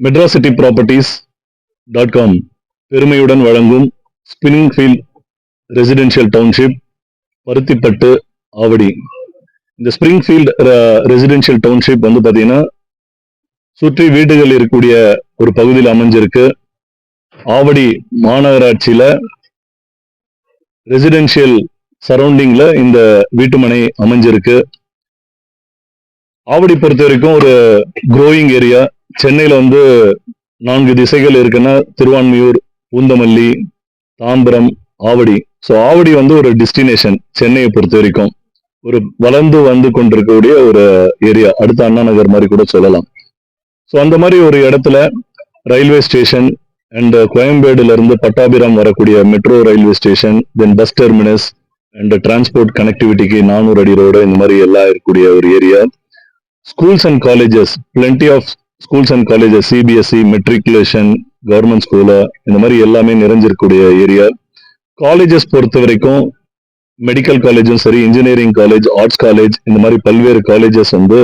Madras City properties dot com பெருமையுடன் வழங்கும் spinning field residential township Paruthipattu Avadi. இந்த ஸ்பிரிங் ஃபீல்ட் ரெசிடென்ஷியல் டவுன்ஷிப் வந்து பார்த்தீங்கன்னா சுற்றி வீடுகள் இருக்கக்கூடிய ஒரு பகுதியில் அமைஞ்சிருக்கு. ஆவடி மாநகராட்சியில் ரெசிடென்ஷியல் சரௌண்டிங்கில் இந்த வீட்டுமனை அமைஞ்சிருக்கு. ஆவடி பொறுத்த வரைக்கும் ஒரு க்ரோயிங் ஏரியா சென்னையில வந்து நான்கு திசைகள் இருக்குன்னா திருவான்மியூர் பூந்தமல்லி தாம்பரம் ஆவடி. ஸோ ஆவடி வந்து ஒரு டெஸ்டினேஷன் சென்னையை பொறுத்த வரைக்கும். ஒரு வளர்ந்து வந்து கொண்டிருக்கக்கூடிய ஒரு ஏரியா அடுத்த அண்ணா நகர் மாதிரி கூட சொல்லலாம். ஸோ அந்த மாதிரி ஒரு இடத்துல ரயில்வே ஸ்டேஷன் அண்ட் கோயம்பேடுல இருந்து பட்டாபிராம் வரக்கூடிய metro railway station then bus terminus and transport கனெக்டிவிட்டிக்கு நானூறு அடி ரோடு இந்த மாதிரி எல்லாம் இருக்கக்கூடிய ஒரு area schools and colleges plenty of schools and colleges CBSE matriculation government school இந்த மாதிரி எல்லாமே நிறைஞ்சிருக்கக்கூடிய ஏரியா காலேஜஸ் பொறுத்த வரைக்கும் மெடிக்கல் காலேஜும் சரி இன்ஜினியரிங் காலேஜ் ஆர்ட்ஸ் காலேஜ் இந்த மாதிரி பல்வேறு காலேஜஸ் வந்து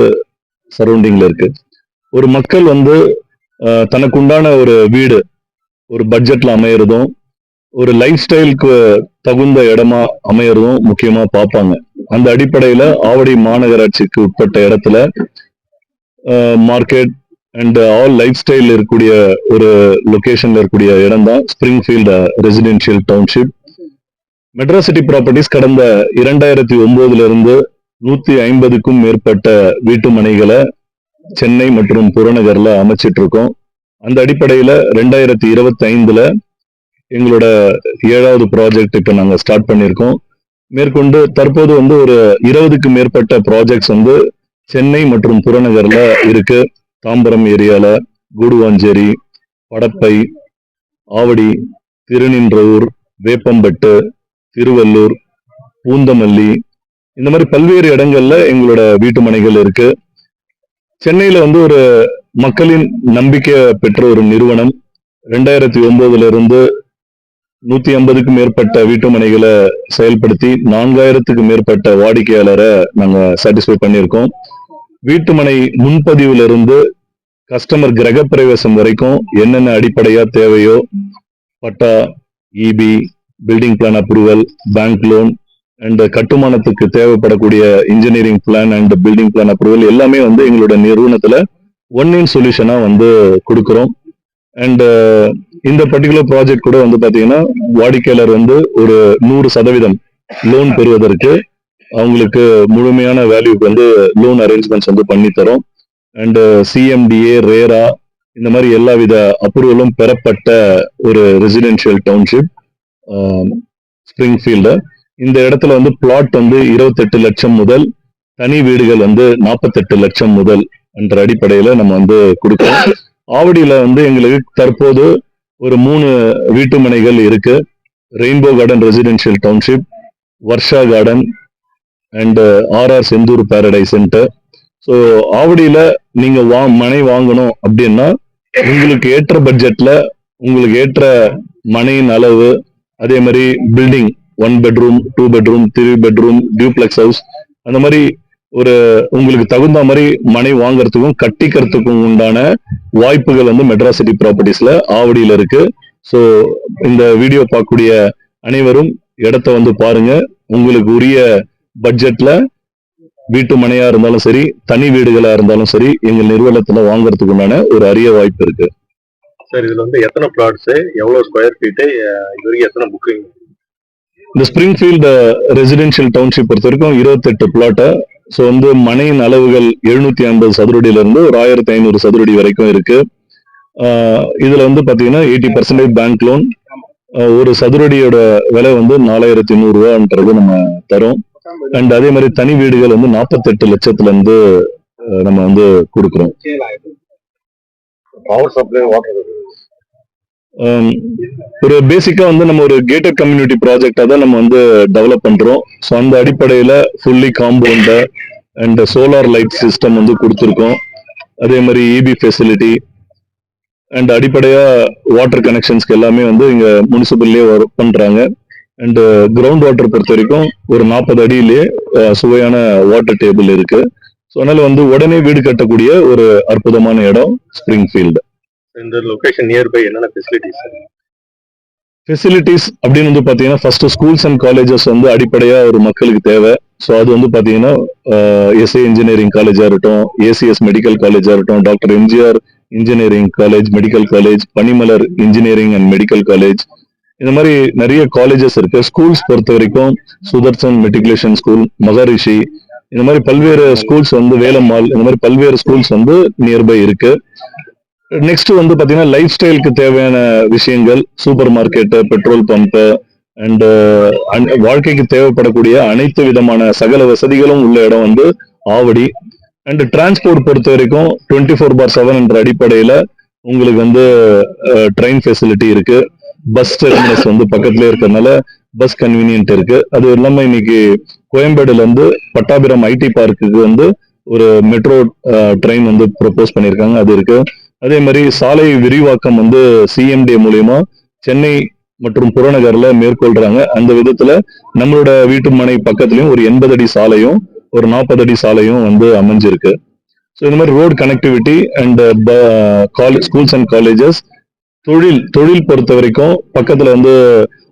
சரௌண்டிங்ல இருக்கு. ஒரு மக்கள் வந்து தனக்குண்டான ஒரு வீடு ஒரு பட்ஜெட்ல அமையறதும் ஒரு லைஃப் ஸ்டைலுக்கு தகுந்த இடமா அமையறதும் முக்கியமா பார்ப்பாங்க. அந்த அடிப்படையில ஆவடி மாநகராட்சிக்கு உட்பட்ட இடத்துல market and all life style இருக்கக்கூடிய ஒரு லொகேஷன்ல இருக்கக்கூடிய இடம் தான் Springfield residential township Madras city properties கடந்த இரண்டாயிரத்தி ஒன்பதுல இருந்து நூத்தி ஐம்பதுக்கும் மேற்பட்ட வீட்டு மனைகளை சென்னை மற்றும் புறநகர்ல அமைச்சிட்டு இருக்கோம் அந்த அடிப்படையில ரெண்டாயிரத்தி இருபத்தி ஐந்துல எங்களோட ஏழாவது ப்ராஜெக்ட் இப்ப நாங்க ஸ்டார்ட் பண்ணியிருக்கோம். மேற்கொண்டு தற்போது வந்து ஒரு இருபதுக்கு மேற்பட்ட ப்ராஜெக்ட்ஸ் வந்து சென்னை மற்றும் புறநகர்ல இருக்கு. தாம்பரம் ஏரியால கூடுவாஞ்சேரி படப்பை ஆவடி திருநின்றவூர் வேப்பம்பட்டு திருவள்ளூர் பூந்தமல்லி இந்த மாதிரி பல்வேறு இடங்கள்ல எங்களோட வீட்டு மனைகள் இருக்கு. சென்னையில வந்து ஒரு மக்களின் நம்பிக்கை பெற்ற ஒரு நிறுவனம். ரெண்டாயிரத்தி ஒன்பதுல இருந்து நூத்தி ஐம்பதுக்கு மேற்பட்ட வீட்டு மனைகளை செயல்படுத்தி நான்காயிரத்துக்கு மேற்பட்ட வாடிக்கையாளரை நாங்க சாட்டிஸ்ஃபை பண்ணியிருக்கோம். வீட்டுமனை முன்பதிவுல இருந்து கஸ்டமர் கிரகப்பிரவேசம் வரைக்கும் என்னென்ன அடிப்படையா தேவையோ patta EB building plan approval bank loan and கட்டுமானத்துக்கு தேவைப்படக்கூடிய engineering plan and building plan approval எல்லாமே வந்து எங்களோட நிறுவனத்துல ஒன் இன் சொல்யூஷனா வந்து கொடுக்குறோம். அண்ட் இந்த பர்டிகுலர் ப்ராஜெக்ட் கூட வந்து பாத்தீங்கன்னா வாடிக்கையாளர் வந்து ஒரு நூறு சதவீதம் லோன் பெறுவதற்கு அவங்களுக்கு முழுமையான வேல்யூக்கு வந்து லோன் அரேஞ்ச்மெண்ட்ஸ் வந்து பண்ணி தரோம். அண்ட் சிஎம்டிஏ ரேரா இந்த மாதிரி எல்லா வித அப்ரூவலும் பெறப்பட்ட ஒரு ரெசிடென்ஷியல் டவுன்ஷிப் ஸ்பிரிங்ஃபீல்டு இந்த இடத்துல வந்து பிளாட் வந்து இருபத்தெட்டு லட்சம் முதல் தனி வீடுகள் வந்து நாற்பத்தெட்டு லட்சம் முதல் என்ற அடிப்படையில் நம்ம வந்து கொடுக்குறோம். ஆவடியில் வந்து எங்களுக்கு தற்போது ஒரு மூணு வீட்டு மனைகள் இருக்கு. Rainbow garden residential township Varsha garden and RR Senthur paradise so ஆவடியில நீங்க வா மனை வாங்கணும் அப்படின்னா உங்களுக்கு ஏற்ற பட்ஜெட்ல உங்களுக்கு ஏற்ற மனையின் அளவு அதே மாதிரி building one bedroom two bedroom three bedroom duplex house அந்த மாதிரி ஒரு உங்களுக்கு தகுந்த மாதிரி மனை வாங்குறதுக்கும் கட்டிக்கிறதுக்கும் உண்டான வாய்ப்புகள் வந்து மெட்ராசிட்டி ப்ராப்பர்ட்டிஸ்ல ஆவடியில இருக்கு. ஸோ இந்த வீடியோ பார்க்கக்கூடிய அனைவரும் இடத்த வந்து பாருங்க. உங்களுக்கு உரிய பட்ஜெட்ல வீட்டு மனையா இருந்தாலும் சரி தனி வீடுகளா இருந்தாலும் சரி எங்கள் நிறுவனத்துல வாங்குறதுக்கு உண்டான ஒரு அரிய வாய்ப்பு இருக்கு. சார் இதுல வந்து எத்தனை பிளாட்ஸ் எவ்வளவு ஸ்கொயர் ஃபீட்டு இது வரைக்கும் எத்தனை புக்கிங் இந்த ஸ்பிரிங்ஃபீல்டு ரெசிடென்ஷியல் டவுன்ஷிப் பொறுத்த வரைக்கும் இருபத்தெட்டு பிளாட்டை ஸோ வந்து மனையின் அளவுகள் எழுநூத்தி ஐம்பது சதுரடியில இருந்து ஒரு ஆயிரத்தி ஐநூறு சதுரடி வரைக்கும் இருக்கு. இதுல வந்து பாத்தீங்கன்னா எயிட்டி பர்சன்டேஜ் பேங்க் லோன் ஒரு சதுரடியோட விலை வந்து நாலாயிரத்தி நூறு ரூபான்றது நம்ம தரோம். அண்ட் அதே மாதிரி தனி வீடுகள் வந்து நாற்பத்தெட்டு லட்சத்துல இருந்து நம்ம வந்து கொடுக்குறோம். பவர் சப்ளை வாட்டர் ஒரு பேசிக்கா வந்து நம்ம ஒரு கேட்டட் கம்யூனிட்டி ப்ராஜெக்டா தான் நம்ம வந்து டெவலப் பண்றோம். ஸோ அந்த அடிப்படையில fully compound and solar light system வந்து கொடுத்துருக்கோம். அதே மாதிரி இபி ஃபெசிலிட்டி அண்ட் அடிப்படையா வாட்டர் கனெக்ஷன்ஸ்க்கு எல்லாமே வந்து இங்க முனிசிபல்லே ஒர்க் பண்றாங்க. அண்ட் கிரவுண்ட் வாட்டர் பொறுத்த வரைக்கும் ஒரு நாற்பது அடியிலேயே அஹ், சுவையான வாட்டர் டேபிள் இருக்கு. ஸோ அதனால வந்து உடனே வீடு கட்டக்கூடிய ஒரு அற்புதமான இடம் ஸ்பிரிங் ஃபீல்டு இந்த லொகேஷன் நியர்பை என்னென்ன ஃபெசிலிட்டிஸ் ஃபெசிலிட்டிஸ் அப்படின்னு வந்து பாத்தீங்கன்னா ஃபர்ஸ்ட் ஸ்கூல்ஸ் அண்ட் காலேஜஸ் வந்து அடிப்படையா ஒரு மக்களுக்கு தேவை. ஸோ அது வந்து பாத்தீங்கன்னா எஸ்ஏ இன்ஜினியரிங் காலேஜா இருக்கட்டும் ஏசிஎஸ் மெடிக்கல் காலேஜா இருக்கட்டும் doctor MGR engineering college medical college Panimalar engineering and medical college இந்த மாதிரி நிறைய காலேஜஸ் இருக்கு. ஸ்கூல்ஸ் பொறுத்த வரைக்கும் சுதர்சன் மெட்ரிகுலேஷன் ஸ்கூல் மகரிஷி இந்த மாதிரி பல்வேறு ஸ்கூல்ஸ் வந்து வேலம்மாள் இந்த மாதிரி பல்வேறு ஸ்கூல்ஸ் வந்து நியர்பை இருக்கு. நெக்ஸ்ட் வந்து பாத்தீங்கன்னா லைஃப் ஸ்டைலுக்கு தேவையான விஷயங்கள் super market petrol pump and வாழ்க்கைக்கு தேவைப்படக்கூடிய அனைத்து விதமான சகல வசதிகளும் உள்ள இடம் வந்து ஆவடி. அண்ட் டிரான்ஸ்போர்ட் பொறுத்த வரைக்கும் டுவெண்ட்டி ஃபோர் பார் செவன் என்ற அடிப்படையில உங்களுக்கு வந்து ட்ரெயின் ஃபெசிலிட்டி இருக்கு. பஸ் டெர்மினஸ் வந்து பக்கத்துல இருக்கிறதுனால பஸ் கன்வீனியன்ட் இருக்கு. அது இல்லாம இன்னைக்கு கோயம்பேடுல இருந்து பட்டாபிரம் ஐடி பார்க்குக்கு வந்து ஒரு மெட்ரோ ட்ரெயின் வந்து ப்ரொபோஸ் பண்ணியிருக்காங்க அது இருக்கு. அதே மாதிரி சாலை விரிவாக்கம் வந்து சிஎம்டி மூலியமா சென்னை மற்றும் புறநகர்ல மேற்கொள்றாங்க. அந்த விதத்துல நம்மளோட வீட்டு மனை பக்கத்துலயும் ஒரு எண்பது அடி சாலையும் ஒரு நாற்பது அடி சாலையும் வந்து அமைஞ்சிருக்கு. ஸோ இந்த மாதிரி road connectivity and college schools and colleges தொழில் தொழில் பொறுத்த வரைக்கும் பக்கத்துல வந்து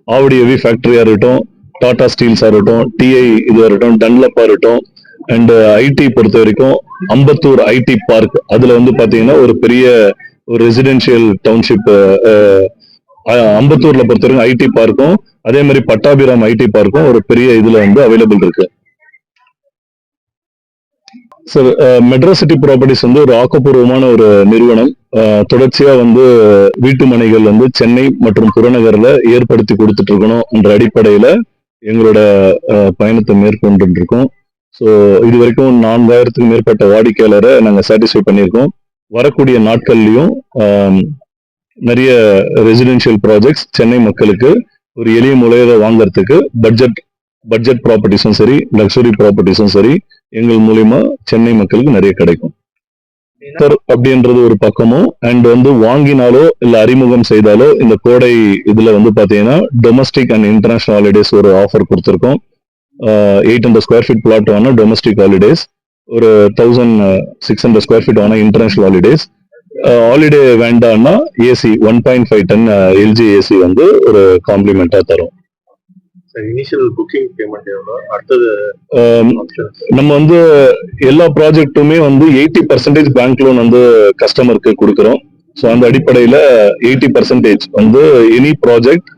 ஆவடி ஹெவி ஃபேக்டரியா இருக்கட்டும் டாடா ஸ்டீல்ஸா இருக்கட்டும் டிஐ இதுவா இருக்கட்டும் டன்லப்பா இருக்கட்டும் அண்ட் ஐடி பொறுத்த வரைக்கும் அம்பத்தூர் ஐடி பார்க் அதுல வந்து பாத்தீங்கன்னா ஒரு பெரிய ஒரு ரெசிடென்ஷியல் டவுன்ஷிப் அம்பத்தூர்ல பொறுத்த வரைக்கும் ஐடி பார்க்கும் அதே மாதிரி பட்டாபிராம் ஐடி பார்க்கும் ஒரு பெரிய இதுல வந்து அவைலபிள் இருக்கு. சார் மெட்ராசிட்டி ப்ராப்பர்ட்டிஸ் வந்து ஒரு ஆக்கப்பூர்வமான ஒரு நிறுவனம். Uh, தொடர்ச்சியா வந்து வீட்டு மனைகள் வந்து சென்னை மற்றும் புறநகர்ல ஏற்படுத்தி கொடுத்துட்டு இருக்கணும் என்ற அடிப்படையில எங்களோட uh, பயணத்தை மேற்கொண்டு இருக்கோம் ஸோ இது வரைக்கும் நான்காயிரத்துக்கும் மேற்பட்ட வாடிக்கையாளரை நாங்கள் சாட்டிஸ்ஃபை பண்ணியிருக்கோம். வரக்கூடிய நாட்கள்லையும் um, நிறைய ரெசிடென்ஷியல் ப்ராஜெக்ட்ஸ் சென்னை மக்களுக்கு ஒரு எளிய முறையில வாங்குறதுக்கு பட்ஜெட் பட்ஜெட் ப்ராப்பர்ட்டிஸும் சரி லக்ஸுரி ப்ராப்பர்ட்டிஸும் சரி எங்கள் மூலியமா சென்னை மக்களுக்கு நிறைய கிடைக்கும். சார் அப்படின்றது ஒரு பக்கமும் அண்ட் வந்து வாங்கினாலோ இல்ல அறிமுகம் செய்தாலோ இந்த கோடை இதுல வந்து பாத்தீங்கன்னா டொமஸ்டிக் அண்ட் இன்டர்நேஷனல் ஹாலிடேஸ் ஒரு ஆஃபர் கொடுத்துருக்கோம். Eight hundred square feet flat ஆன டொமஸ்டிக் ஹாலிடேஸ் ஒரு thousand six hundred square feet ஆன இன்டர்நேஷனல் ஹாலிடேஸ் ஹாலிடே வேண்டாம்னா AC one point five ton LG AC வந்து ஒரு காம்ப்ளிமெண்டா தரும். இனிஷியல் புக்கிங் பேமெண்ட் எவ்வளோ அடுத்தது நம்ம வந்து எல்லா ப்ராஜெக்ட்டுமே வந்து எயிட்டி பர்சன்டேஜ் பேங்க் லோன் வந்து கஸ்டமருக்கு கொடுக்குறோம். ஸோ அந்த அடிப்படையில எயிட்டி பர்சன்டேஜ் வந்து எனி ப்ராஜெக்ட்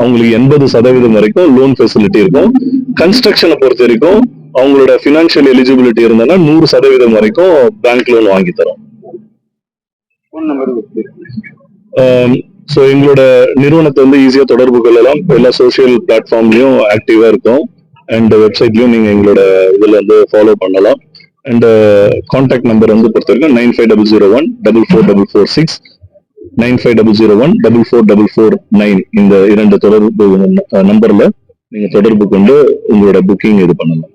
அவங்களுக்கு எண்பது சதவீதம் வரைக்கும் லோன் ஃபெசிலிட்டி இருக்கும். கன்ஸ்ட்ரக்ஷனை பொறுத்த வரைக்கும் அவங்களோட ஃபினான்ஷியல் எலிஜிபிலிட்டி இருந்ததுன்னா நூறு சதவீதம் வரைக்கும் பேங்க் லோன் வாங்கி தரோம். ஸோ எங்களோட நிறுவனத்தை வந்து ஈஸியாக தொடர்பு கொள்ளலாம். எல்லா சோஷியல் பிளாட்ஃபார்ம்லையும் ஆக்டிவாக இருக்கும். அண்ட் வெப்சைட்லயும் நீங்க எங்களோட இதுல வந்து ஃபாலோ பண்ணலாம். அண்ட் கான்டாக்ட் நம்பர் வந்து பொறுத்த வரைக்கும் nine five double zero one double four double four six nine five double zero one double four double four nine இந்த இரண்டு தொடர்பு uh, நம்பர்ல நீங்கள் தொடர்பு கொண்டு உங்களோட புக்கிங் இது பண்ணலாம்.